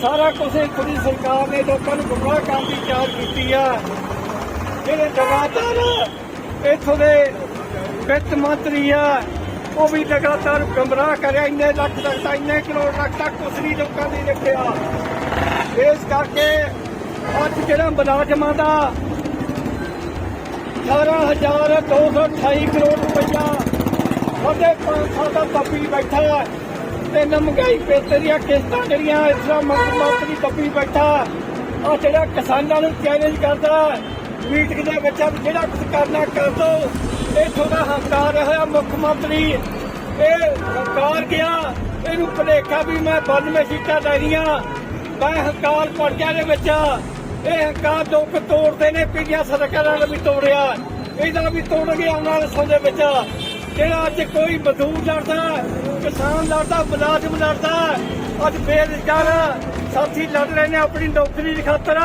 ਸਾਰਾ ਕੁਝ ਖੁਦੀ ਸਰਕਾਰ ਨੇ ਲੋਕਾਂ ਨੂੰ ਗੁੰਮਰਾਹ ਕਰਨ ਦੀ ਚਾਲ ਕੀਤੀ ਆ, ਜਿਹੜੇ ਲਗਾਤਾਰ ਇੱਥੋਂ ਦੇ ਵਿੱਤ ਮੰਤਰੀ ਆ, ਉਹ ਵੀ ਲਗਾਤਾਰ ਗੁੰਮਰਾਹ ਕਰਿਆ, ਇੰਨੇ ਲੱਖ ਤੱਕ ਤਾਂ, ਇੰਨੇ ਕਰੋੜ ਲੱਖ ਤੱਕ ਕੁਛ ਨਹੀਂ ਲੋਕਾਂ ਦੀ ਰੱਖਿਆ। ਇਸ ਕਰਕੇ ਅੱਜ ਜਿਹੜਾ ਮੁਲਾਜ਼ਮਾਂ ਦਾ 18228 ਕਰੋੜ ਰੁਪਇਆ ਸਾਡੇ 500 ਦਾ ਦੱਬੀ ਬੈਠਾ ਤਿੰਨ ਮਹਿੰਗਾਈ ਨਮਗਾਈ ਕਿਸ਼ਤਾਂ ਜਿਹੜੀਆਂ ਇਸ ਤਰ੍ਹਾਂ ਮੰਗ ਦੱਬੀ ਬੈਠਾ ਆ ਜਿਹੜਾ ਕਿਸਾਨਾਂ ਨੂੰ ਚੈਲੰਜ ਕਰਦਾ ਮੀਟਿੰਗ ਦੇ ਵਿੱਚ ਜਿਹੜਾ ਕੁਝ ਕਰਨਾ ਕਰ ਦੋ ਇੱਥੋਂ ਦਾ ਹੰਕਾਰ ਹੋਇਆ ਮੁੱਖ ਮੰਤਰੀ। ਇਹ ਹੰਕਾਰ ਗਿਆ, ਇਹਨੂੰ ਭੁਲੇਖਾ ਵੀ ਮੈਂ 92 ਸੀਟਾਂ ਲੈਣੀਆਂ ਮੈਂ ਹੰਕਾਰ ਪੜਿਆ ਦੇ ਵਿੱਚ। ਇਹ ਹੰਕਾਰ ਲੋਕ ਤੋੜਦੇ ਨੇ, ਪੀੜੀਆਂ ਸਰਕਾਰਾਂ ਨੇ ਵੀ ਤੋੜਿਆ। ਇਹਦਾ ਵੀ ਤੋੜ ਗਿਆ ਆਉਣ ਵਾਲੇ ਸਮੇਂ ਵਿੱਚ। ਜਿਹੜਾ ਅੱਜ ਕੋਈ ਮਜ਼ਦੂਰ ਲੜਦਾ, ਕਿਸਾਨ ਲੜਦਾ, ਮੁਲਾਜ਼ਮ ਲੜਦਾ? ਅੱਜ ਬੇਰੁਜ਼ਗਾਰ ਸਾਥੀ ਲੜ ਰਹੇ ਨੇ ਆਪਣੀ ਨੌਕਰੀ ਦੀ ਖਾਤਰ।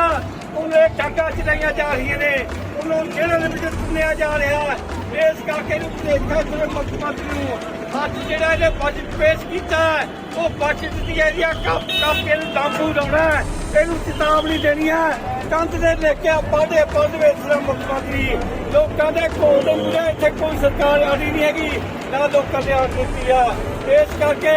ਉਹਨੂੰ ਟਾਂਗਾ ਚਲਾਈਆਂ ਜਾ ਰਹੀਆਂ ਨੇ। ਉਹਨੂੰ ਜੇਲ੍ਹਾਂ ਦੇ ਵਿੱਚ ਸੁਣਿਆ ਜਾ ਰਿਹਾ। ਇਸ ਕਰਕੇ ਨੂੰ ਦੇਖਿਆ ਜਿਹੜੇ ਮੁੱਖ ਮੰਤਰੀ ਨੂੰ ਅੱਜ ਜਿਹੜਾ ਇਹਨੇ ਬਜਟ ਪੇਸ਼ ਕੀਤਾ, ਉਹ ਬਜਟ ਦੀ ਏਰੀਆ ਕੱਪ ਕੱਪ ਕੇ ਨੂੰ ਲਾਂਬੂ ਲਾਉਣਾ ਇਹਨੂੰ ਚੇਤਾਵਨੀ ਦੇਣੀ ਹੈ। ਕੰਧ ਦੇ ਲੈ ਕੇ ਪਾਦੇ ਪਦ ਵਿੱਚ ਦਾ ਮੁੱਖ ਮੰਤਰੀ ਲੋਕਾਂ ਦੇ ਕੋਲ ਦੇ ਮੂਹਰੇ ਇੱਥੇ ਕੋਈ ਸਰਕਾਰ ਆੜੀ ਨਹੀਂ ਹੈਗੀ। ਨਾ ਲੋਕਾਂ ਨੇ ਆੜ ਦਿੱਤੀ ਆ। ਇਸ ਕਰਕੇ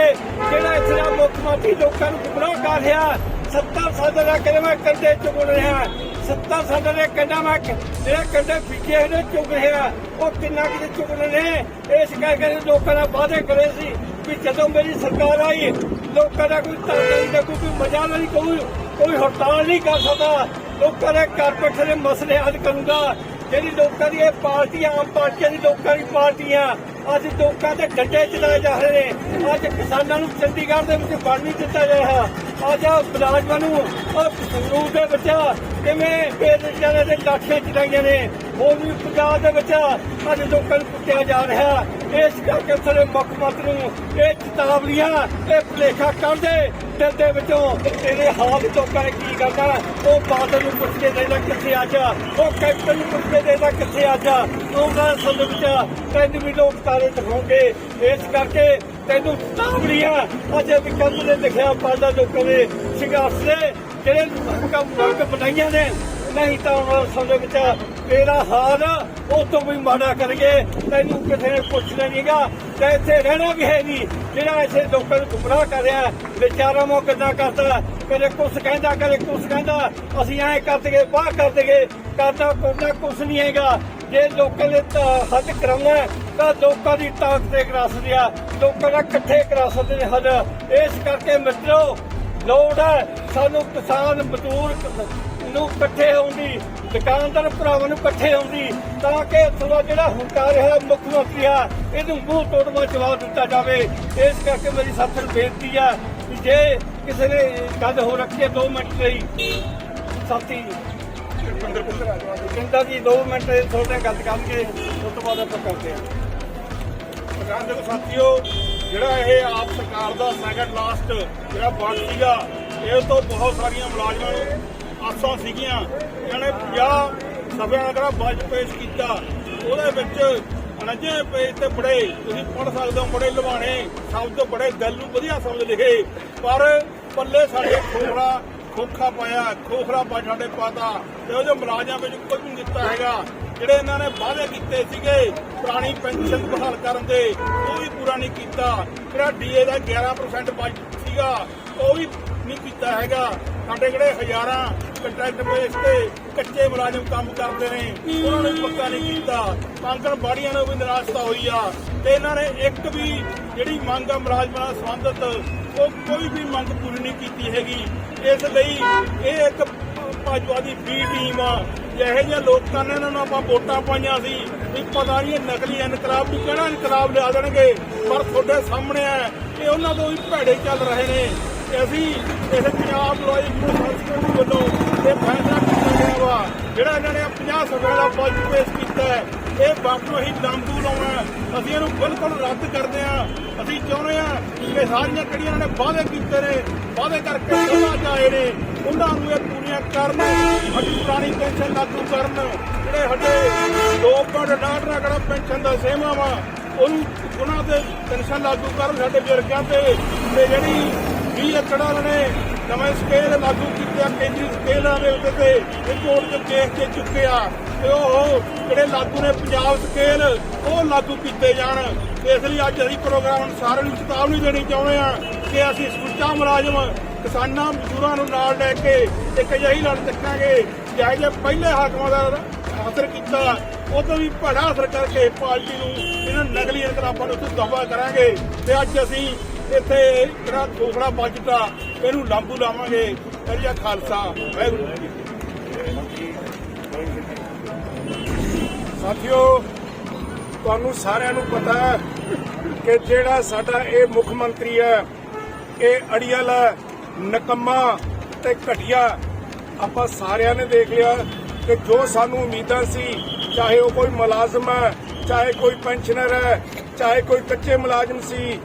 ਜਿਹੜਾ ਇੱਥੇ ਦਾ ਮੁੱਖ ਮੰਤਰੀ ਲੋਕਾਂ ਨੂੰ ਗੁੰਮਰਾਹ ਕਰ ਰਿਹਾ 70 ਸਾਲ ਦਾ ਕਹਿੰਦਾ ਮੈਂ ਕੰਡੇ ਚੁਗ ਰਿਹਾ। 70 ਸਾਲ ਦੇ ਕੰਡਾ ਮੈਂ ਜਿਹੜੇ ਕੰਡੇ ਵਿਕੇ ਨੇ ਚੁਗ ਰਿਹਾ, ਉਹ ਕਿੰਨਾ ਕਿਤੇ ਚੁਗਣੇ ਨੇ? ਇਸ ਕਰਕੇ ਲੋਕਾਂ ਦਾ ਵਾਅਦੇ ਕਰੇ ਸੀ। ਵੀ ਜਦੋਂ ਮੇਰੀ ਸਰਕਾਰ ਆਈ, ਲੋਕਾਂ ਦਾ ਕੋਈ ਧਰਨਾ ਨਹੀਂ ਲੱਗੂ ਕੋਈ ਮਜਾ ਨਹੀਂ, ਕੋਈ ਕੋਈ ਹੜਤਾਲ ਨਹੀਂ ਕਰ ਸਕਦਾ। ਲੋਕਾਂ ਦੇ ਘਰ ਦੇ ਮਸਲੇ ਹੱਲ ਕਰੂੰਗਾ। ਜਿਹੜੀ ਲੋਕਾਂ ਦੀ ਇਹ ਪਾਰਟੀ, ਆਮ ਪਾਰਟੀਆਂ ਦੀ ਲੋਕਾਂ ਦੀ ਪਾਰਟੀਆਂ ਅੱਜ ਲੋਕਾਂ ਦੇ ਡੰਡੇ ਚਲਾਏ ਜਾ ਰਹੇ ਨੇ। ਅੱਜ ਕਿਸਾਨਾਂ ਨੂੰ ਚੰਡੀਗੜ੍ਹ ਦੇ ਵਿੱਚ ਵੜ ਨਹੀਂ ਦਿੱਤਾ ਜਾ ਰਿਹਾ ਅੱਜ ਆਹ ਮੁਲਾਜ਼ਮਾਂ ਨੂੰ ਆਹ ਸੰਗਰੂਰ ਦੇ ਵਿੱਚ ਕਿਵੇਂ ਬੇਰੁਜ਼ਗਾਰਾਂ ਦੇ ਲਾਠੀਆਂ ਚਲਾਈਆਂ ਨੇ ਉਹ ਵੀ ਪੰਜਾਬ ਦੇ ਵਿੱਚ ਅੱਜ ਲੋਕਾਂ ਨੂੰ ਕੁੱਟਿਆ ਜਾ ਰਿਹਾ ਇਸ ਕਰਕੇ ਸਾਰੇ ਮੁੱਖ ਮੰਤਰੀ ਨੂੰ ਇਹ ਚੇਤਾਵਨੀਆਂ, ਇਹ ਭੁਲੇਖਾ ਕੱਢ ਦੇ, ਦਿਲ ਦੇ ਵਿੱਚੋਂ ਇਹਦੇ ਹਾਲ ਲੋਕਾਂ ਨੇ ਕੀ ਕਰਨਾ, ਉਹ ਬਾਦਲ ਨੂੰ ਪੁੱਛ ਕੇ ਦੇਣਾ ਕਿੱਥੇ ਅੱਜ, ਉਹ ਕੈਪਟਨ ਨੂੰ ਪੁੱਛ ਕੇ ਦੇਣਾ ਕਿੱਥੇ ਅੱਜ। ਉਹਨਾਂ ਸੰਦ ਵਿੱਚ ਤੈਨੂੰ ਵੀ ਲੋਕ ਤਾਰੇ ਦਿਖਾਉਂਗੇ ਇਸ ਕਰਕੇ ਤੈਨੂੰ ਚੇਤਾਵਨੀਆਂ ਅੱਜ ਵੀ ਕੰਧ ਨੇ ਲਿਖਿਆ ਪਾਦਾ ਲੋਕਾਂ ਦੇ ਸੰਘਰਸ਼ ਜਿਹੜੇ ਕੰਮ ਮੰਗ ਬਣਾਈਆਂ ਨੇ, ਨਹੀਂ ਤਾਂ ਉਹਨਾਂ ਸਮੇਂ ਵਿੱਚ ਤੇਰਾ ਹਾਲ ਉਹ ਤੋਂ ਵੀ ਮਾੜਾ ਕਰਗੇ ਤੈਨੂੰ ਕਿਸੇ ਨੇ ਪੁੱਛਣਾ ਨਹੀਂਗਾ ਤੇ ਇੱਥੇ ਰਹਿਣਾ ਵੀ ਹੈ ਨਹੀਂ। ਜਿਹੜਾ ਇੱਥੇ ਲੋਕਾਂ ਨੂੰ ਗੁੰਮਰਾਹ ਕਰ ਰਿਹਾ, ਵਿਚਾਰਾ ਮੋ ਕਿੱਦਾਂ ਕਰਦਾ? ਕਦੇ ਕੁਛ ਕਹਿੰਦਾ, ਕਦੇ ਕੁਛ ਕਹਿੰਦਾ। ਅਸੀਂ ਐਂ ਕਰ ਦਈਏ, ਬਾਹ ਕਰ ਦਈਏ। ਕਰਦਾ ਕੋਨਾ ਕੁਛ ਨਹੀਂ ਹੈਗਾ। ਜੇ ਲੋਕਾਂ ਦੇ ਹੱਦ ਕਰਾਉਣਾ ਤਾਂ ਲੋਕਾਂ ਦੀ ਤਾਕਤ ਤੇ ਕਰਾ ਸਕਦੇ ਆ। ਲੋਕਾਂ ਦਾ ਇਕੱਠੇ ਕਰਾ ਸਕਦੇ ਨੇ ਹੱਲ। ਇਸ ਕਰਕੇ ਮਿੱਤਰੋ, ਲੋੜ ਹੈ ਸਾਨੂੰ ਕਿਸਾਨ ਮਜ਼ਦੂਰ ਨੂੰ ਇਕੱਠੇ ਹੋਣ ਦੀ, ਦੁਕਾਨਦਾਰ ਭਰਾਵਾਂ ਨੂੰ ਇਕੱਠੇ ਹੋਣ ਦੀ, ਤਾਂ ਕਿ ਤੁਹਾਡਾ ਜਿਹੜਾ ਹੰਕਾਰ ਹੈ ਮੁੱਖ ਮੰਤਰੀ ਆ, ਇਹਨੂੰ ਮੂੰਹ ਤੋੜਵਾ ਜਵਾਬ ਦਿੱਤਾ ਜਾਵੇ। ਇਸ ਕਰਕੇ ਮੇਰੀ ਸਾਥੀ ਨੂੰ ਬੇਨਤੀ ਆ ਕਿ ਜੇ ਕਿਸੇ ਨੇ ਗੱਲ ਹੋ ਰੱਖੀ ਹੈ 2 ਮਿੰਟ ਲਈ, ਸਾਥੀ ਜਿੰਦਾ ਦੀ 2 ਮਿੰਟ ਤੁਹਾਡੇ ਗੱਲ ਕਰਕੇ ਉਸ ਤੋਂ ਬਾਅਦ ਆਪਾਂ ਕਰਦੇ ਹਾਂ। ਸਰਕਾਰ ਦੇ ਸਾਥੀਓ, ਜਿਹੜਾ ਇਹ ਆਪ ਸਰਕਾਰ ਦਾ ਸੈਕੰਡ ਲਾਸਟ ਜਿਹੜਾ ਵਰਡ ਸੀਗਾ, ਇਹ ਤੋਂ ਬਹੁਤ ਸਾਰੀਆਂ ਮੁਲਾਜ਼ਮਾਂ ਨੂੰ ਆਸਾਂ ਸੀਗੀਆਂ। ਇਹਨਾਂ 50 ਸਭਿਆਂ ਦਾ ਜਿਹੜਾ ਬਜਟ ਪੇਸ਼ ਕੀਤਾ, ਉਹਦੇ ਵਿੱਚ ਅਣਜੇ ਪੇਜ ਤੇ ਬੜੇ, ਤੁਸੀਂ ਪੜ੍ਹ ਸਕਦੇ ਹੋ, ਬੜੇ ਲਵਾਣੇ ਸ਼ਬਦ ਬੜੇ ਦਿਲ ਨੂੰ ਵਧੀਆ ਸ਼ਬਦ ਲਿਖੇ, ਪਰ ਪੱਲੇ ਸਾਡੇ ਖੋਖਰਾ ਖੋਖਾ ਪਾਇਆ, ਖੋਖਰਾ ਪਾ ਸਾਡੇ ਪਾਤਾ। ਤੇ ਉਹ ਜੋ ਵਿੱਚ ਕੁਝ ਨਹੀਂ ਦਿੱਤਾ ਹੈਗਾ। ਜਿਹੜੇ ਇਹਨਾਂ ਨੇ ਵਾਅਦੇ ਕੀਤੇ ਸੀਗੇ ਪੁਰਾਣੀ ਪੈਨਸ਼ਨ ਬਹਾਲ ਕਰਨ ਦੇ, ਉਹ ਵੀ ਪੂਰਾ ਨਹੀਂ ਕੀਤਾ। ਜਿਹੜਾ ਡੀਏ ਦਾ 11% ਬਜਟ ਸੀਗਾ, ਉਹ ਵੀ ਨਹੀਂ ਕੀਤਾ ਹੈਗਾ। ਸਾਡੇ ਜਿਹੜੇ ਹਜ਼ਾਰਾਂ ਕੰਟਰੈਕਟ ਬੇਸ ਤੇ ਕੱਚੇ ਮੁਲਾਜ਼ਮ ਕੰਮ ਕਰਦੇ ਨੇ, ਉਹਨਾਂ ਨੂੰ ਪੱਕਾ ਨਹੀਂ ਕੀਤਾ। ਪੰਗਣ ਬਾੜੀਆਂ ਨੂੰ ਵੀ ਨਿਰਾਸ਼ਤਾ ਹੋਈ ਆ। ਤੇ ਇਹਨਾਂ ਨੇ ਇੱਕ ਵੀ ਜਿਹੜੀ ਮੰਗ ਆ ਮੁਲਾਜ਼ਮਾਂ ਨਾਲ ਸੰਬੰਧਿਤ ਉਹ ਕੋਈ ਵੀ ਮੰਗ ਪੂਰੀ ਨਹੀਂ ਕੀਤੀ ਹੈਗੀ। ਇਸ ਲਈ ਇਹ ਇੱਕ ਭਾਜਪਾ ਦੀ ਬੀ ਟੀਮ ਆ। ਜਿਹੇ ਜਿਹੇ ਲੋਕਾਂ ਨੇ ਇਹਨਾਂ ਨੂੰ ਆਪਾਂ ਵੋਟਾਂ ਪਾਈਆਂ ਸੀ ਵੀ ਪਤਾ ਨਹੀਂ ਇਹ ਨਕਲੀ ਇਨਕਲਾਬ ਨੂੰ ਕਿਹੜਾ ਇਨਕਲਾਬ ਲਿਆ ਦੇਣਗੇ, ਪਰ ਤੁਹਾਡੇ ਸਾਹਮਣੇ ਹੈ ਇਹ ਉਹਨਾਂ ਤੋਂ ਵੀ ਭੈੜੇ ਚੱਲ ਰਹੇ ਨੇ। ਅਸੀਂ ਇਸ ਪੰਜਾਬ ਲੋਈ ਸੰਸਕ੍ਰਿਤੀ ਵੱਲੋਂ ਇਹ ਫੈਸਲਾ ਕੀਤਾ ਗਿਆ ਵਾ। ਜਿਹੜਾ ਇਹਨਾਂ ਨੇ 50 ਸਭਾ ਦਾ ਬਜਟ ਪੇਸ਼ ਕੀਤਾ ਹੈ ਇਹ ਬਾਪੂ ਅਸੀਂ ਲਾਂਬੂ ਲਾਉਣਾ ਅਸੀਂ ਇਹਨੂੰ ਬਿਲਕੁਲ ਰੱਦ ਕਰਦੇ ਹਾਂ। ਅਸੀਂ ਚਾਹੁੰਦੇ ਹਾਂ ਕਿ ਸਾਰੀਆਂ ਕਿਹੜੀਆਂ ਇਹਨਾਂ ਨੇ ਵਾਅਦੇ ਕੀਤੇ ਨੇ, ਵਾਅਦੇ ਕਰਕੇ ਸਭਾ ਜਾਏ ਨੇ। ਉਹਨਾਂ ਨੂੰ ਇਹ ਪੂਰੀਆਂ ਕਰਨ। ਸਾਡੀ ਪੁਰਾਣੀ ਪੈਨਸ਼ਨ ਲਾਗੂ ਕਰਨ। ਜਿਹੜੇ ਸਾਡੇ ਦੋ ਪੁਆਇੰਟ ਜਿਹੜਾ ਪੈਨਸ਼ਨ ਦਾ ਸੇਵਾ ਵਾ, ਉਹਨੂੰ ਉਹਨਾਂ ਤੇ ਪੈਨਸ਼ਨ ਲਾਗੂ ਕਰਨ ਸਾਡੇ ਬਜ਼ੁਰਗਾਂ ਤੇ। ਤੇ ਜਿਹੜੀ 20 ਏਕੜ ਨੇ ਨਵੇਂ ਸਕੇਲ ਲਾਗੂ ਕੀਤੇ ਆ, ਕੇਂਦਰੀ ਸਕੇਲਾਂ ਦੇ ਉੱਤੇ ਤੇ ਇਹ ਕੋਰਟ ਚ ਕੇਸ ਦੇ ਚੁੱਕੇ ਆ। ਤੇ ਉਹ ਜਿਹੜੇ ਲਾਗੂ ਨੇ ਪੰਜਾਬ ਸਕੇਲ ਉਹ ਲਾਗੂ ਕੀਤੇ ਜਾਣ। ਇਸ ਲਈ ਅੱਜ ਅਸੀਂ ਪ੍ਰੋਗਰਾਮ ਸਾਰਿਆਂ ਨੂੰ ਚੇਤਾਵਨੀ ਦੇਣੀ ਚਾਹੁੰਦੇ ਆ ਕਿ ਅਸੀਂ ਸੁੱਚਾ ਮੁਲਾਜ਼ਮ, ਕਿਸਾਨਾਂ, ਮਜ਼ਦੂਰਾਂ ਨੂੰ ਨਾਲ ਲੈ ਕੇ ਇੱਕ ਅਜਿਹੀ ਲੜ ਚੱਕਾਂਗੇ, ਜਿਹੋ ਜਿਹੇ ਪਹਿਲੇ ਹਾਕਮਾਂ ਦਾ ਅਸਰ ਕੀਤਾ। ਉਹ ਤੋਂ ਵੀ ਭੜਾ ਅਸਰ ਕਰਕੇ ਪਾਰਟੀ ਨੂੰ ਇਹਨਾਂ ਨਕਲੀ ਇਨਕਲਾਬਾਂ ਨੂੰ ਉੱਥੇ ਕਰਾਂਗੇ। ਤੇ ਅੱਜ ਅਸੀਂ ਇੱਥੇ ਜਿਹੜਾ ਖੋਖਲਾ ਬਜਟ ਆ, ਇਹਨੂੰ ਲਾਗੂ ਲਾਵਾਂਗੇ। ਕਰੀਆ ਖਾਲਸਾ, ਵਾਹਿਗੁਰੂ ਸਾਥੀਓ, ਤੁਹਾਨੂੰ ਸਾਰਿਆਂ ਨੂੰ ਪਤਾ ਹੈ ਕਿ ਜਿਹੜਾ ਸਾਡਾ ਇਹ ਮੁੱਖ ਮੰਤਰੀ ਹੈ, ਇਹ ਅੜੀਅਲ ਹੈ, ਨਕਮਾ ਤੇ ਘਟੀਆ। ਆਪਾਂ ਸਾਰਿਆਂ ਨੇ ਦੇਖ ਲਿਆ ਕਿ ਜੋ ਸਾਨੂੰ ਉਮੀਦਾਂ ਸੀ, ਚਾਹੇ ਉਹ ਕੋਈ ਮੁਲਾਜ਼ਮ ਹੈ, ਚਾਹੇ ਕੋਈ ਪੈਨਸ਼ਨਰ ਹੈ, ਚਾਹੇ ਕੋਈ ਕੱਚੇ ਮੁਲਾਜ਼ਮ ਸੀ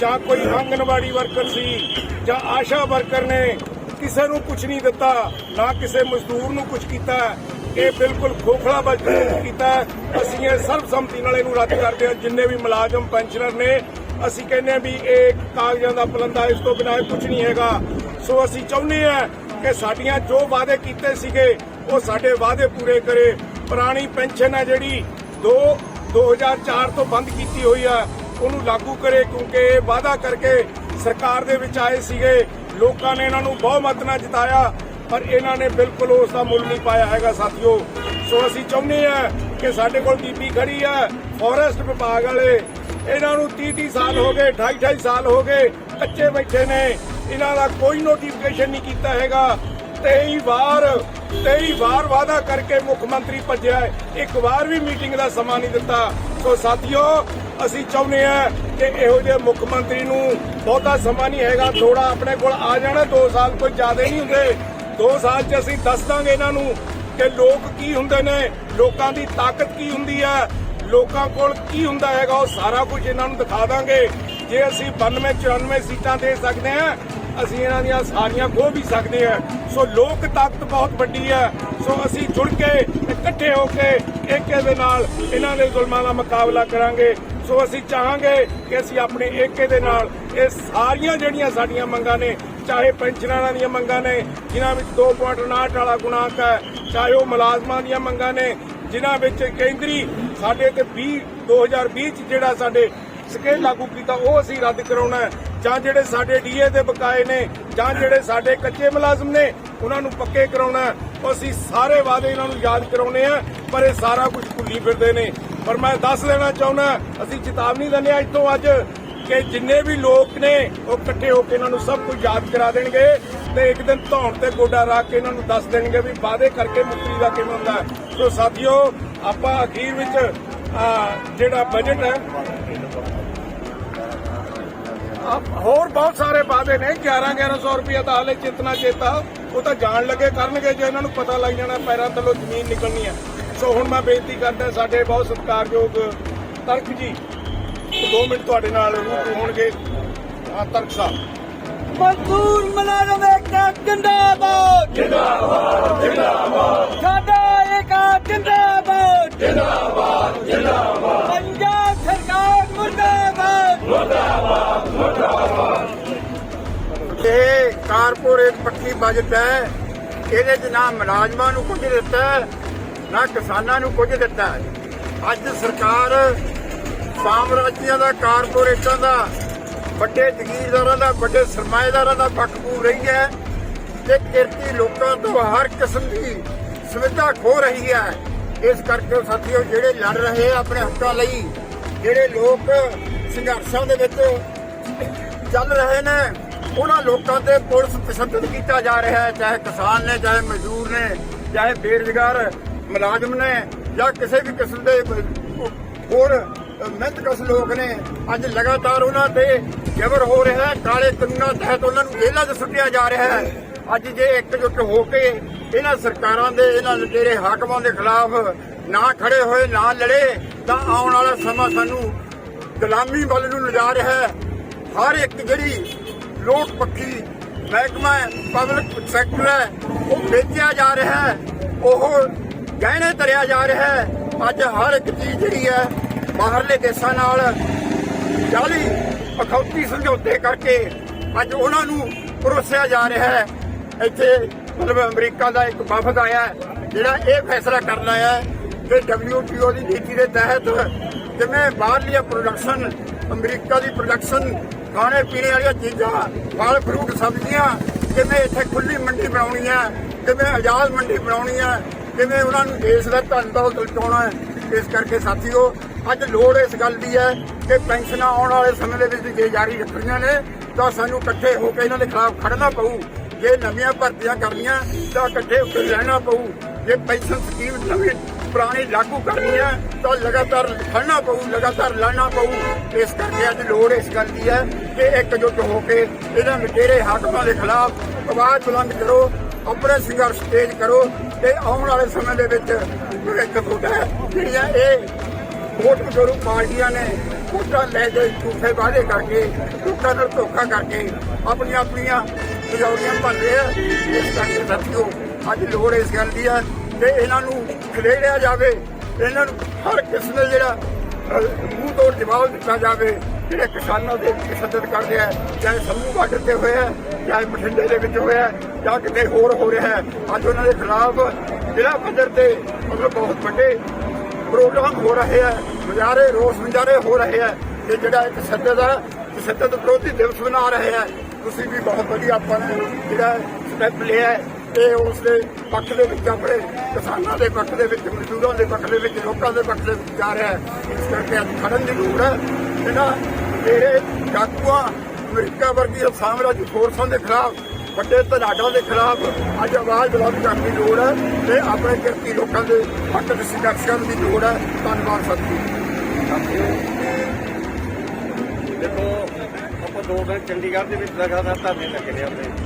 ਜਾਂ ਕੋਈ ਆਂਗਨਵਾੜੀ ਵਰਕਰ ਸੀ, ਜਾਂ ਆਸ਼ਾ ਵਰਕਰ ਨੇ ਕਿਸੇ ਨੂੰ ਕੁਝ ਨਹੀਂ ਦਿੱਤਾ, ਨਾ ਕਿਸੇ ਮਜ਼ਦੂਰ ਨੂੰ ਕੁਝ ਕੀਤਾ, ਇਹ ਬਿਲਕੁਲ ਖੋਖਲਾ ਬਜਟ ਕੀਤਾ। ਅਸੀਂ ਇਹ ਸਰਬਸੰਮਤੀ ਨਾਲ ਇਹਨੂੰ ਰੱਦ ਕਰਦੇ ਹਾਂ। ਜਿੰਨੇ ਵੀ ਮੁਲਾਜ਼ਮ ਪੈਨਸ਼ਨਰ ਨੇ, ਅਸੀਂ ਕਹਿੰਦੇ ਹਾਂ ਵੀ ਇਹ ਕਾਗਜ਼ਾਂ ਦਾ ਪਲੰਦਾ ਇਸ ਤੋਂ ਬਿਨਾਂ ਕੁਝ ਨਹੀਂ ਹੈਗਾ। ਸੋ ਅਸੀਂ ਚਾਹੁੰਦੇ ਹਾਂ ਕਿ ਸਾਡੀਆਂ ਜੋ ਵਾਅਦੇ ਕੀਤੇ ਸੀਗੇ, ਉਹ ਸਾਡੇ ਵਾਅਦੇ ਪੂਰੇ ਕਰੇ। ਪੁਰਾਣੀ ਪੈਨਸ਼ਨ ਹੈ ਜਿਹੜੀ 2 2004 ਤੋਂ ਬੰਦ ਕੀਤੀ ਹੋਈ ਆ। ਉਹਨੂੰ ਲਾਗੂ ਕਰੇ ਕਿਉਂਕਿ ਵਾਅਦਾ ਕਰਕੇ ਸਰਕਾਰ ਦੇ ਵਿੱਚ ਆਏ ਸੀਗੇ। ਲੋਕਾਂ ਨੇ ਇਹਨਾਂ ਨੂੰ ਬਹੁਮਤ ਨਾਲ ਜਿਤਾਇਆ, ਪਰ ਇਹਨਾਂ ਨੇ ਬਿਲਕੁਲ ਉਸ ਦਾ ਮੁੱਲ ਨਹੀਂ ਪਾਇਆ ਹੈਗਾ ਸਾਥੀਓ। ਸੋ ਅਸੀਂ ਚਾਹੁੰਦੇ ਆ ਕਿ ਸਾਡੇ ਕੋਲ ਬੀਬੀ ਖੜੀ ਆ ਫੋਰੈਸਟ ਵਿਭਾਗ ਵਾਲੇ। ਇਹਨਾਂ ਨੂੰ 30 30 ਸਾਲ ਹੋ ਗਏ 28 28 ਸਾਲ ਹੋ ਗਏ, ਕੱਚੇ ਬੈਠੇ ਨੇ। ਇਹਨਾਂ ਦਾ ਕੋਈ ਨੋਟੀਫਿਕੇਸ਼ਨ ਨਹੀਂ ਕੀਤਾ ਹੈਗਾ। 23 ਵਾਰ 23 ਵਾਰ ਵਾਅਦਾ ਕਰਕੇ ਮੁੱਖ ਮੰਤਰੀ ਭੱਜਿਆ ਹੈ। ਇੱਕ ਵਾਰ ਵੀ ਮੀਟਿੰਗ ਦਾ ਸਮਾਂ ਨਹੀਂ ਦਿੱਤਾ। ਸੋ ਸਾਥੀਓ, ਅਸੀਂ ਚਾਹੁੰਦੇ ਆ ਕਿ ਇਹੋ ਜਿਹੇ ਮੁੱਖ ਮੰਤਰੀ ਨੂੰ ਬਹੁਤਾ ਸਮਾਂ ਨਹੀਂ ਹੈਗਾ। ਥੋੜਾ ਆਪਣੇ ਕੋਲ ਆ ਜਾਣਾ। 2 ਸਾਲ ਕੋਈ ਜ਼ਿਆਦਾ ਨਹੀਂ ਹੁੰਦੇ। 2 ਸਾਲ 'ਚ ਅਸੀਂ ਦੱਸ ਦਾਂਗੇ ਇਹਨਾਂ ਨੂੰ ਕਿ ਲੋਕ ਕੀ ਹੁੰਦੇ ਨੇ, ਲੋਕਾਂ ਦੀ ਤਾਕਤ ਕੀ ਹੁੰਦੀ ਹੈ, ਲੋਕਾਂ ਕੋਲ ਕੀ ਹੁੰਦਾ ਹੈਗਾ, ਉਹ ਸਾਰਾ ਕੁਝ ਇਹਨਾਂ ਨੂੰ ਦਿਖਾ ਦਾਂਗੇ। ਜੇ ਅਸੀਂ 92 94 ਸੀਟਾਂ ਦੇ ਸਕਦੇ ਹਾਂ ਅਸੀਂ ਇਹਨਾਂ ਦੀਆਂ ਸਾਰੀਆਂ ਖੋ ਵੀ ਸਕਦੇ ਹਾਂ। ਸੋ ਲੋਕ ਤਾਕਤ ਬਹੁਤ ਵੱਡੀ ਹੈ। ਸੋ ਅਸੀਂ ਜੁੜ ਕੇ, ਇਕੱਠੇ ਹੋ ਕੇ, ਏਕੇ ਦੇ ਨਾਲ ਇਹਨਾਂ ਦੇ ਜ਼ੁਲਮਾਂ ਦਾ ਮੁਕਾਬਲਾ ਕਰਾਂਗੇ। ਸੋ ਅਸੀਂ ਚਾਹਾਂਗੇ ਕਿ ਅਸੀਂ ਆਪਣੇ ਏਕੇ ਦੇ ਨਾਲ ਇਹ ਸਾਰੀਆਂ ਜਿਹੜੀਆਂ ਸਾਡੀਆਂ ਮੰਗਾਂ ਨੇ, ਚਾਹੇ ਪੈਨਸ਼ਨਰਾਂ ਦੀਆਂ ਮੰਗਾਂ ਨੇ, ਜਿਨ੍ਹਾਂ ਵਿੱਚ 2.59 ਵਾਲਾ ਗੁਣਾਂਕ ਹੈ, ਚਾਹੇ ਉਹ ਮੁਲਾਜ਼ਮਾਂ ਦੀਆਂ ਮੰਗਾਂ ਨੇ, ਜਿਨ੍ਹਾਂ ਵਿੱਚ ਕੇਂਦਰੀ ਸਾਡੇ ਤੇ 20 2020 ਚ ਜਿਹੜਾ ਸਾਡੇ ਸਕੇਲ ਲਾਗੂ ਕੀਤਾ, ਉਹ ਅਸੀਂ ਰੱਦ ਕਰਾਉਣਾ ਹੈ। ਜਾਂ ਜਿਹੜੇ ਸਾਡੇ ਡੀਏ ਦੇ ਬਕਾਏ ਨੇ, ਜਾਂ ਜਿਹੜੇ ਸਾਡੇ ਕੱਚੇ ਮੁਲਾਜ਼ਮ ਨੇ, ਉਹਨਾਂ ਨੂੰ ਪੱਕੇ ਕਰਾਉਣਾ ਅਸੀਂ ਸਾਰੇ ਵਾਅਦੇ ਇਹਨਾਂ ਨੂੰ ਯਾਦ ਕਰਾਉਣੇ ਆ, ਪਰ ਇਹ ਸਾਰਾ ਕੁਝ ਭੁੱਲੀ ਫਿਰਦੇ ਨੇ ਪਰ ਮੈਂ ਦੱਸ ਦੇਣਾ ਚਾਹੁੰਦਾ, ਅਸੀਂ ਚੇਤਾਵਨੀ ਦਿੰਦੇ ਹਾਂ ਅੱਜ ਤੋਂ ਅੱਜ ਕਿ ਜਿੰਨੇ ਵੀ ਲੋਕ ਨੇ, ਉਹ ਇਕੱਠੇ ਹੋ ਕੇ ਇਹਨਾਂ ਨੂੰ ਸਭ ਕੁਝ ਯਾਦ ਕਰਾ ਦੇਣਗੇ ਤੇ ਇੱਕ ਦਿਨ ਧੌਣ ਤੇ ਗੋਡਾ ਰੱਖ ਕੇ ਇਹਨਾਂ ਨੂੰ ਦੱਸ ਦੇਣਗੇ ਵੀ ਵਾਅਦੇ ਕਰਕੇ ਮੁਕਤੀ ਦਾ ਕਿਵੇਂ ਹੁੰਦਾ ਹੈ। ਸੋ ਸਾਥੀਓ, ਆਪਾਂ ਅਖੀਰ ਵਿੱਚ ਜਿਹੜਾ ਬਜਟ ਹੈ ਹੋਰ ਬਹੁਤ ਸਾਰੇ ਵਾਅਦੇ ਨੇ। 11 1100 ਰੁਪਏ ਦਾ ਹਾਲੇ ਚੇਤਨਾ ਚੇਤਾ ਉਹ ਤਾਂ ਜਾਣ ਲੱਗੇ ਕਰਨਗੇ। ਜੇ ਇਹਨਾਂ ਨੂੰ ਪਤਾ ਲੱਗ ਜਾਣਾ ਪੈਰਾਂ ਥੱਲੋਂ ਜ਼ਮੀਨ ਨਿਕਲਣੀ ਹੈ ਸੋ ਹੁਣ ਮੈਂ ਬੇਨਤੀ ਕਰਦਾ ਸਾਡੇ ਬਹੁਤ ਸਤਿਕਾਰਯੋਗ ਤਰਕ ਜੀ 2 ਮਿੰਟ ਤੁਹਾਡੇ ਨਾਲ ਰੂਬਰੂ ਹੋਣਗੇ। ਹਾਂ ਤਰਕ ਸਾਹਿਬ। ਮਜ਼ਦੂਰ ਮੁਲਾਜ਼ਮ ਏਕਤਾ ਜਿੰਦਾਬਾਦ। ਜਿੰਦਾਬਾਦ ਜਿੰਦਾਬਾਦ। ਸਾਡਾ ਏਕਾ ਜਿੰਦਾਬਾਦ। ਜਿੰਦਾਬਾਦ ਜਿੰਦਾਬਾਦ। ਮੁਰਦਾਬਾਦ ਇਹ ਕਾਰਪੋਰੇਟ ਪੱਕੀ ਬਜਟ ਹੈ। ਇਹਦੇ 'ਚ ਨਾ ਮੁਲਾਜ਼ਮਾਂ ਨੂੰ ਕੁਝ ਦਿੱਤਾ ਨਾ ਕਿਸਾਨਾਂ ਨੂੰ ਕੁਝ ਦਿੱਤਾ ਅੱਜ ਸਰਕਾਰ ਸਾਮਰਾਜੀਆਂ ਦਾ, ਕਾਰਪੋਰੇਟਾਂ ਦਾ, ਵੱਡੇ ਜ਼ਗੀਰਦਾਰਾਂ ਦਾ, ਵੱਡੇ ਸਰਮਾਏਦਾਰਾਂ ਦਾ ਪੱਖ ਪੂ ਰਹੀ ਹੈ ਤੇ ਕਿਰਤੀ ਲੋਕਾਂ ਤੋਂ ਹਰ ਕਿਸਮ ਦੀ ਸੁਵਿਧਾ ਖੋ ਰਹੀ ਹੈ। ਇਸ ਕਰਕੇ ਸਾਥੀਓ, ਜਿਹੜੇ ਲੜ ਰਹੇ ਆ ਆਪਣੇ ਹੱਕਾਂ ਲਈ, ਜਿਹੜੇ ਲੋਕ ਸੰਘਰਸ਼ਾਂ ਦੇ ਵਿੱਚ ਚੱਲ ਰਹੇ ਨੇ। ਉਹਨਾਂ ਲੋਕਾਂ ਤੇ ਪੁਲਿਸ ਤਸ਼ੱਦਦ ਕੀਤਾ ਜਾ ਰਿਹਾ ਹੈ, ਚਾਹੇ ਕਿਸਾਨ ਨੇ, ਚਾਹੇ ਮਜ਼ਦੂਰ ਨੇ, ਚਾਹੇ ਬੇਰੁਜ਼ਗਾਰ ਮੁਲਾਜ਼ਮ ਨੇ, ਜਾਂ ਕਿਸੇ ਵੀ ਕਿਸਮ ਦੇ ਹੋਰ ਮਿਹਨਤਕਸ਼ ਲੋਕ ਨੇ। ਅੱਜ ਲਗਾਤਾਰ ਉਹਨਾਂ ਤੇ ਜ਼ਬਰ ਹੋ ਰਿਹਾ ਹੈ। ਕਾਲੇ ਕਾਨੂੰਨਾਂ ਤਹਿਤ ਉਹਨਾਂ ਨੂੰ ਜੇਲ੍ਹਾਂ 'ਚ ਸੁੱਟਿਆ ਜਾ ਰਿਹਾ ਹੈ। ਅੱਜ ਜੇ ਇਕਜੁੱਟ ਹੋ ਕੇ ਇਹਨਾਂ ਸਰਕਾਰਾਂ ਦੇ, ਇਹਨਾਂ ਜਿਹੜੇ ਹਾਕਮਾਂ ਦੇ ਖਿਲਾਫ ਨਾ ਖੜੇ ਹੋਏ, ਨਾ ਲੜੇ, ਤਾਂ ਆਉਣ ਵਾਲਾ ਸਮਾਂ ਸਾਨੂੰ ਗੁਲਾਮੀ ਵੱਲ ਨੂੰ ਲਿਜਾ ਰਿਹਾ ਹੈ। ਹਰ ਇੱਕ ਜਿਹੜੀ ਲੋਕ ਪੱਖੀ ਮਹਿਕਮਾ ਪਬਲਿਕ ਸੈਕਟਰ ਹੈ, ਉਹ ਵੇਚਿਆ ਜਾ ਰਿਹਾ ਹੈ। ਉਹ ਗਹਿਣੇ ਧਰਿਆ ਜਾ ਰਿਹਾ ਹੈ। ਅੱਜ ਹਰ ਇੱਕ ਚੀਜ਼ ਜਿਹੜੀ ਹੈ, ਬਾਹਰਲੇ ਦੇਸ਼ਾਂ ਨਾਲ ਜਾਲੀ ਅਖੌਤੀ ਸਮਝੌਤੇ ਕਰਕੇ ਅੱਜ ਉਹਨਾਂ ਨੂੰ ਪਰੋਸਿਆ ਜਾ ਰਿਹਾ ਹੈ। ਇੱਥੇ ਮਤਲਬ ਅਮਰੀਕਾ ਦਾ ਇੱਕ ਵਫਦ ਆਇਆ ਜਿਹੜਾ ਇਹ ਫੈਸਲਾ ਕਰਨ ਆਇਆ ਹੈ ਕਿ WTO ਦੀ ਨੀਤੀ ਦੇ ਤਹਿਤ ਜਿਵੇਂ ਬਾਹਰਲੀਆਂ ਪ੍ਰੋਡਕਸ਼ਨ ਅਮਰੀਕਾ ਦੀ ਪ੍ਰੋਡਕਸ਼ਨ ਖਾਣੇ ਪੀਣੇ ਵਾਲੀਆਂ ਚੀਜ਼ਾਂ, ਫਲ ਫਰੂਟ ਸਬਜ਼ੀਆਂ ਕਿਵੇਂ ਇੱਥੇ ਖੁੱਲੀ ਮੰਡੀ ਬਣਾਉਣੀ ਹੈ ਕਿਵੇਂ ਆਜ਼ਾਦ ਮੰਡੀ ਬਣਾਉਣੀ ਹੈ ਕਿਵੇਂ ਉਹਨਾਂ ਨੂੰ ਦੇਸ਼ ਦਾ ਧਨ ਦੌਲਤ ਲੁਟਾਉਣਾ ਹੈ। ਇਸ ਕਰਕੇ ਸਾਥੀਓ, ਅੱਜ ਲੋੜ ਇਸ ਗੱਲ ਦੀ ਹੈ ਕਿ ਪੈਨਸ਼ਨਾਂ ਆਉਣ ਵਾਲੇ ਸਮੇਂ ਦੇ ਵਿੱਚ ਜੇ ਜਾਰੀ ਰੱਖਣੀਆਂ ਨੇ, ਤਾਂ ਸਾਨੂੰ ਇਕੱਠੇ ਹੋ ਕੇ ਇਹਨਾਂ ਦੇ ਖਿਲਾਫ ਖੜਨਾ ਪਊ। ਜੇ ਨਵੀਆਂ ਭਰਤੀਆਂ ਕਰਨੀਆਂ, ਤਾਂ ਇਕੱਠੇ ਹੋ ਕੇ ਰਹਿਣਾ ਪਊ। ਜੇ ਪੈਨਸ਼ਨ ਸਕੀਮ ਨਵੀਂ ਪੁਰਾਣੀ ਲਾਗੂ ਕਰਨੀ ਹੈ ਤਾਂ ਲਗਾਤਾਰ ਖੜਨਾ ਪਊ, ਲਗਾਤਾਰ ਲੜਨਾ ਪਊ। ਇਸ ਕਰਕੇ ਅੱਜ ਲੋੜ ਇਸ ਗੱਲ ਦੀ ਹੈ ਕਿ ਇਕਜੁੱਟ ਹੋ ਕੇ ਇਹਨਾਂ ਮਟੇਰੇ ਹਾਕਮਾਂ ਦੇ ਖਿਲਾਫ ਆਵਾਜ਼ ਬੁਲੰਦ ਕਰੋ, ਆਪਣੇ ਸੰਘਰਸ਼ ਤੇਜ਼ ਕਰੋ ਤੇ ਆਉਣ ਵਾਲੇ ਸਮੇਂ ਦੇ ਵਿੱਚ ਇੱਕ ਤੁਹਾਡਾ ਜਿਹੜੀਆਂ ਇਹ ਵੋਟ ਕਰੂ ਪਾਰਟੀਆਂ ਨੇ ਵੋਟਾਂ ਲੈ ਕੇ ਝੂਠੇ ਵਾਅਦੇ ਕਰਕੇ ਲੋਕਾਂ ਨਾਲ ਧੋਖਾ ਕਰਕੇ ਆਪਣੀਆਂ ਆਪਣੀਆਂ ਸਜਾਉਣੀਆਂ ਭੰਨ ਰਹੇ ਆ ਇਸ ਕਰਕੇ ਸਾਥੀਓ, ਅੱਜ ਲੋੜ ਇਸ ਗੱਲ ਦੀ ਹੈ ਕਿ ਇਹਨਾਂ ਨੂੰ ਖਲੇੜਿਆ ਜਾਵੇ, ਇਹਨਾਂ ਨੂੰ ਹਰ ਕਿਸਮ ਦੇ ਜਿਹੜਾ ਮੂੰਹ ਤੋੜ ਜਵਾਬ ਦਿੱਤਾ ਜਾਵੇ, ਜਿਹੜੇ ਕਿਸਾਨਾਂ ਦੇ ਤਸ਼ੱਦਦ ਕਰਦੇ ਆ, ਚਾਹੇ ਸਮੂਹ ਬਾਰਡਰ ਤੇ ਹੋਇਆ, ਚਾਹੇ ਬਠਿੰਡੇ ਦੇ ਵਿੱਚ ਹੋਇਆ, ਜਾਂ ਕਿਤੇ ਹੋਰ ਹੋ ਰਿਹਾ ਅੱਜ ਉਹਨਾਂ ਦੇ ਖਿਲਾਫ ਜ਼ਿਲ੍ਹਾ ਪੱਧਰ ਤੇ ਮਤਲਬ ਬਹੁਤ ਵੱਡੇ ਪ੍ਰੋਗਰਾਮ ਹੋ ਰਹੇ ਹੈ ਮੁਜ਼ਾਹਰੇ ਰੋਸ ਮੁਜ਼ਾਹਰੇ ਹੋ ਰਹੇ ਹੈ ਤੇ ਜਿਹੜਾ ਇੱਕ ਤਸ਼ੱਦਦ ਹੈ ਤਸ਼ੱਦਦ ਵਿਰੋਧੀ ਦਿਵਸ ਮਨਾ ਰਹੇ ਹੈ ਤੁਸੀਂ ਵੀ ਬਹੁਤ ਵਧੀਆ ਆਪਾਂ ਨੇ ਜਿਹੜਾ ਸਟੈਪ ਲਿਆ ਤੇ ਉਸ ਦੇ ਪੱਖ ਦੇ ਵਿੱਚ ਆਪਣੇ ਕਿਸਾਨਾਂ ਦੇ ਪੱਖ ਦੇ ਵਿੱਚ, ਮਜ਼ਦੂਰਾਂ ਦੇ ਪੱਖ ਦੇ ਵਿੱਚ, ਲੋਕਾਂ ਦੇ ਪੱਖ ਦੇ ਵਿੱਚ ਜਾ ਰਿਹਾ ਹੈ। ਇਸ ਕਰਕੇ ਅੱਜ ਖੜਨ ਦੀ ਲੋੜ ਹੈ ਇਹਨਾਂ ਜਿਹੜੇ ਡਾਕੂਆਂ ਅਮਰੀਕਾ ਵਰਗੀ ਸਾਮਰਾਜ ਫੋਰਸਾਂ ਦੇ ਖਿਲਾਫ, ਵੱਡੇ ਧਨਾਡਾਂ ਦੇ ਖਿਲਾਫ ਅੱਜ ਆਵਾਜ਼ ਬੁਲੰਦ ਕਰਨ ਦੀ ਲੋੜ ਹੈ ਤੇ ਆਪਣੇ ਕਿਰਤੀ ਲੋਕਾਂ ਦੇ ਹੱਕ ਦੇ ਸੰਘਰਸ਼ ਕਰਨ ਦੀ ਲੋੜ ਹੈ। ਧੰਨਵਾਦ ਸਤਿ ਦੇਖੋ, ਆਪਾਂ ਦੋ ਦਿਨ ਚੰਡੀਗੜ੍ਹ ਦੇ ਵਿੱਚ ਲਗਾਤਾਰ ਧਰਨੇ ਲੱਗੇ ਨੇ ਆਪਣੇ।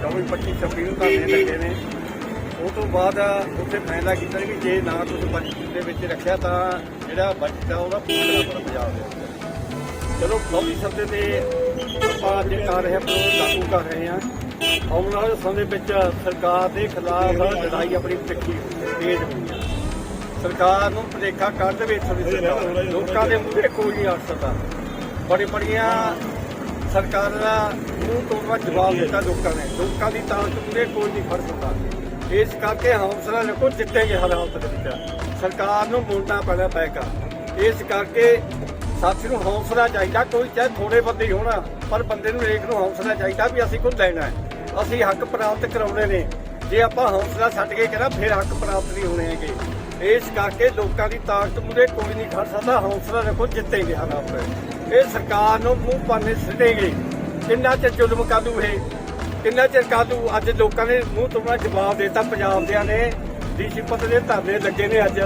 24 25 26 ਨੂੰ ਧਰਨੇ ਲੱਗੇ ਨੇ। ਉਹ ਤੋਂ ਬਾਅਦ ਉੱਥੇ ਫੈਸਲਾ ਕੀਤਾ ਵੀ ਜੇ ਨਾ ਕੁਝ ਬਜਟ ਦੇ ਵਿੱਚ ਰੱਖਿਆ ਤਾਂ ਜਿਹੜਾ ਬਜਟ ਆ ਉਹਦਾ ਪੂਰਾ ਬੜਾ ਪੰਜਾਬ ਦੇ ਚਲੋ ਬਹੁਤੀ ਸੱਤੇ ਤੇ ਆਪਾਂ ਅੱਜ ਕਰ ਰਹੇ ਹਾਂ ਪ੍ਰੋਗਰਾਮ ਲਾਗੂ ਕਰ ਰਹੇ ਹਾਂ। ਆਉਣ ਵਾਲੇ ਸਮੇਂ ਵਿੱਚ ਸਰਕਾਰ ਦੇ ਖਿਲਾਫ ਲੜਾਈ ਆਪਣੀ ਤਿੱਖੀ ਤੇਜ਼ ਹੋਈ ਹੈ ਸਰਕਾਰ ਨੂੰ ਭੁਲੇਖਾ ਕਰ ਦੇਵੇ ਇੱਥੋਂ ਦੀ ਲੋਕਾਂ ਦੇ ਮੂਹਰੇ ਕੋਈ ਨਹੀਂ ਅੜ ਸਕਦਾ। ਬੜੀ ਬੜੀਆਂ ਸਰਕਾਰ ਦਾ ਮੂੰਹ ਤੋੜਵਾ ਜਵਾਬ ਦਿੱਤਾ ਲੋਕਾਂ ਨੇ। ਲੋਕਾਂ ਦੀ ਤਾਕਤ ਮੂਹਰੇ ਕੋਈ ਨਹੀਂ ਫੜ ਸਕਦਾ। ਇਸ ਕਰਕੇ ਹੌਸਲਾ ਰੱਖੋ ਜਿੱਤੇਗੇ ਹਰ ਹਾਲਤ ਦੇ ਵਿੱਚ ਸਰਕਾਰ ਨੂੰ ਮੁੜਨਾ ਪੈਣਾ ਪਏਗਾ ਇਸ ਕਰਕੇ ਸਾਥੀ ਨੂੰ ਹੌਸਲਾ ਚਾਹੀਦਾ, ਕੋਈ ਚਾਹੇ ਥੋੜੇ ਬੰਦੇ ਹੋਣਾ, ਪਰ ਬੰਦੇ ਨੂੰ ਇੱਕ ਨੂੰ ਹੌਸਲਾ ਚਾਹੀਦਾ ਵੀ ਅਸੀਂ ਕੁਝ ਲੈਣਾ ਹੈ। ਅਸੀਂ ਹੱਕ ਪ੍ਰਾਪਤ ਕਰਾਉਣੇ ਨੇ। ਜੇ ਆਪਾਂ ਹੌਸਲਾ ਛੱਡ ਕੇ ਕਰਾਂ, ਫਿਰ ਹੱਕ ਪ੍ਰਾਪਤ ਨਹੀਂ ਹੋਣੇ ਹੈਗੇ। ਇਸ ਕਰਕੇ ਲੋਕਾਂ ਦੀ ਤਾਕਤ ਮੂਰੇ ਕੋਈ ਨਹੀਂ ਖੜ ਸਕਦਾ। ਹੌਸਲਾ ਰੱਖੋ ਜਿੱਤੇਗੇ ਹਾਲਾਤ ਇਹ ਸਰਕਾਰ ਨੂੰ ਮੂੰਹ ਪਾਣੇ ਸਿੱਟੇਗੇ ਕਿੰਨਾ ਚਿਰ ਜ਼ੁਲਮ ਕਾਦੂ ਇਹ? ਕਿੰਨਾ ਚਿਰ ਕਾਦੂ ਅੱਜ ਲੋਕਾਂ ਨੇ ਮੂੰਹ ਤੋਂ ਜਵਾਬ ਦਿੱਤਾ, ਪੰਜਾਬ ਦਿਆਂ ਨੇ। ਡੀਸੀ ਪਤ ਦੇ ਧਰਨੇ ਲੱਗੇ ਨੇ ਅੱਜ।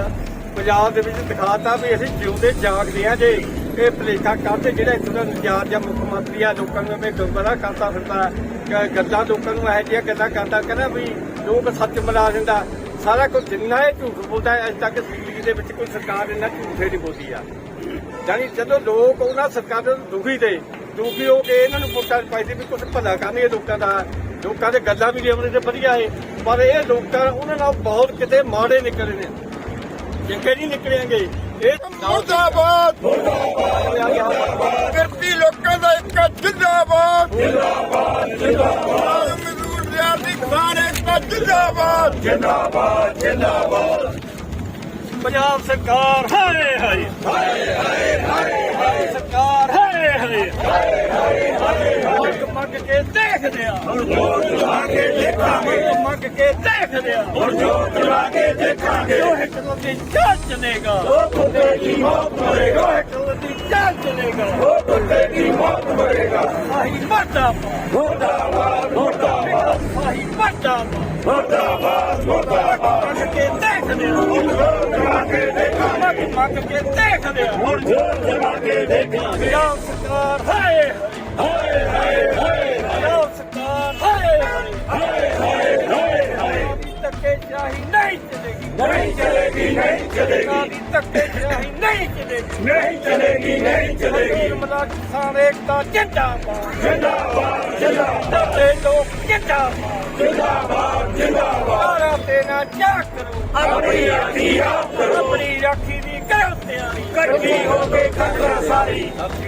ਪੰਜਾਬ ਦੇ ਵਿੱਚ ਦਿਖਾਤਾ ਵੀ ਅਸੀਂ ਜਿਉਂਦੇ ਜਾਗਦੇ ਆ ਜੇ। ਇਹ ਭਲੇਖਾ ਕਰਦੇ ਜਿਹੜਾ ਇੱਥੋਂ ਦਾ ਨਜਾਰ ਜਾਂ ਮੁੱਖ ਮੰਤਰੀ ਆ, ਲੋਕਾਂ ਨੂੰ ਮੈਂ ਗੁੰਮਰਾਹ ਕਰਦਾ ਫਿਰਦਾ। ਗੱਲਾਂ ਲੋਕਾਂ ਨੂੰ ਇਹੋ ਜਿਹੀਆਂ ਗੱਲਾਂ ਕਰਦਾ ਕਹਿੰਦਾ ਵੀ ਲੋਕ ਸੱਚ ਮਿਲਾ ਦਿੰਦਾ। ਸਾਰਾ ਕੁਝ ਜਿੰਨਾ ਇਹ ਝੂਠ ਬੋਲਦਾ, ਅੱਜ ਤੱਕ ਜ਼ਿੰਦਗੀ ਦੇ ਵਿੱਚ ਕੋਈ ਸਰਕਾਰ ਇੰਨਾ ਝੂਠੇ ਨਹੀਂ ਬੋਲਦੀ ਆ। ਯਾਨੀ ਜਦੋਂ ਲੋਕ ਉਹਨਾਂ ਸਰਕਾਰ ਨੂੰ ਦੁਖੀ ਤੇ, ਦੁਖੀ ਹੋ ਕੇ ਇਹਨਾਂ ਨੂੰ ਵੋਟਾਂ ਪਾਈਦੇ ਵੀ ਕੁਝ ਭਲਾ ਕਰਨਗੇ ਲੋਕਾਂ ਦਾ। ਲੋਕਾਂ ਦੇ ਗੱਲਾਂ ਵੀ ਲਿਆਉਣੇ ਤੇ ਵਧੀਆ ਏ। ਪਰ ਇਹ ਲੋਕਾਂ, ਉਹਨਾਂ ਨਾਲ ਬਹੁਤ ਕਿਤੇ ਮਾੜੇ ਨਿਕਲੇ ਨੇ। ਚੰਗੇ ਨਹੀਂ ਨਿਕਲੇਗੇ ਇਹ ਮੁਰਦਾਬਾਦ! ਕਿਰਤੀ ਲੋਕਾਂ ਦਾ ਇੱਕ ਜਿੰਦਾਬਾਦ! ਜਿੰਦਾਬਾਦ! ਜਿੰਦਾਬਾਦ! ਮਜ਼ਦੂਰ ਵਿਦਿਆਰਥੀ ਕਿਸਾਨ ਇੱਕ ਜਿੰਦਾਬਾਦ! ਪੰਜਾਬ ਸਰਕਾਰ, ਹਾਏ ਹਾਏ। ਹਾਏ ਹਾਏ ਸਰਕਾਰ, ਹਾਏ ਹਾਏ। ਮੰਗ ਮੰਗ ਕੇ ਦੇਖਦੇ ਆ। ਹੁਣ ਜੋਰ ਚਲਾ ਕੇ ਦੇਖਾਂਗੇ ਮੰਗ ਕੇ ਦੇਖਦੇ ਆ। ਹੁਣ ਜੋਰ ਚਲਾ ਕੇ ਦੇਖਾਂਗੇ ਉਹ ਹਿਟਲਰ ਦੀ ਜਾਨ ਚਲੇਗਾ। ਉਹ ਕੁੱਤੇ ਦੀ ਮੌਤ ਮਰੇਗਾ ਉਹ ਦੀ ਜਾਨ ਚਲੇਗਾ। ਉਹ ਕੁੱਤੇ ਦੀ ਮੌਤ ਮਰੇਗਾ ਆਹੀ ਮਰਦਾ ਮੁਰਦਾਬਾਦ ਮੰਗ ਕੇ ਦੇਖਦੇ ਆ ਹੁਣ ਜੋਰ ਚਲਾ ਕੇ ਦੇਖਾਂਗੇ ਪੰਜਾਬ ਸਰਕਾਰ ਹਾਏ ਹਾਏ ਹਾਏ ਹਾਏ। ਪੰਜਾਬ ਸਰਕਾਰ ਹਾਏ ਹਾਏ ਹਾਏ। ਹਾਏ ਹਾਏ ਧੱਕੇ ਚਾਹੀ ਨਹੀਂ ਚਲੇਗੀ। ਨਹੀਂ ਚਲੇਗੀ ਨਹੀਂ ਚਲੇਗੀ। ਧੱਕੇ ਚਾਹੀ ਨਹੀਂ ਚਲੇਗੀ। ਨਹੀਂ ਚਲੇਗੀ ਨਹੀਂ ਚਲੇਗੀ। ਮਜ਼ਦੂਰ ਕਿਸਾਨ ਏਕਤਾ ਜਿੰਦਾਬਾਦ। ਜਿੰਦਾਬਾਦ ਜਿੰਦਾਬਾਦ। ਤੇ ਲੋਕ ਜਿੰਦਾਬਾਦ। ਜਿੰਦਾਬਾਦ ਜਿੰਦਾਬਾਦ। ਤੇ ਨਾ ਜਾ ਕਰੋ। ਆਪਣੀ ਰਾਖੀ ਆਪ ਕਰੋ। ਆਪਣੀ ਰਾਖੀ ਦੀ ਕਰੋ ਤਿਆਰੀ ਇਕੱਠੀ